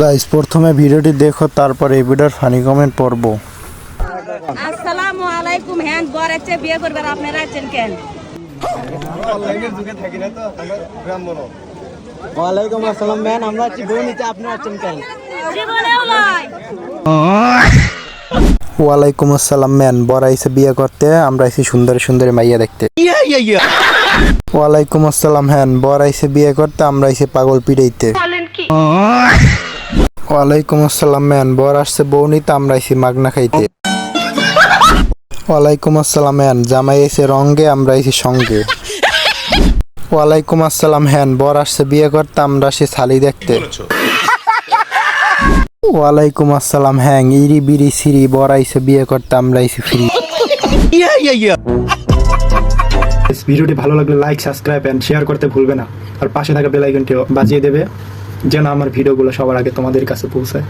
Guys প্রথমে ভিডিওটি দেখো তারপরে এই ভিডিওর ফানি কমেন্ট পড়ব। আসসালামু আলাইকুম হ্যান বর আছে বিয়ে করবেন আপনারা আছেন কেন? ওয়ালাইকুম আসসালাম ম্যান আমরা আছি বউ নিতে আপনি আছেন কেন? জীবনেও নয় ওয়ালাইকুম আসসালাম ম্যান বর আইসে বিয়ে করতে আমরা আইসি সুন্দর সুন্দর মাইয়া দেখতে। ওয়ালাইকুম আসসালাম হ্যান বর আইসে বিয়ে করতে আমরা আইসি পাগল পিড়াইতে। ওয়ালাইকুম আসসালাম ম্যান। বর আসছে বউ নিতে আমরা আইসি মাগনা খাইতে। ওয়ালাইকুম আসসালাম হ্যান জামাই এসে রঙ্গে আমরা আইসি সঙ্গে। ওয়ালাইকুম আসসালাম হ্যান বর আসছে বিয়ে করতে আমরা আসি শালি দেখতে। ওয়ালাইকুম আসসালাম হ্যাং। ইরি বিরি সিরি বর আইসে বিয়ে করতে আমরা আইসি ফ্রি। ভিডিওটি ভালো লাগলে লাইক সাবস্ক্রাইব এন্ড শেয়ার করতে ভুলবে না। আর পাশে থাকা বেল আইকনটিও বাজিয়ে দেবে। যেন আমার ভিডিওগুলো সবার আগে তোমাদের কাছে পৌঁছায়।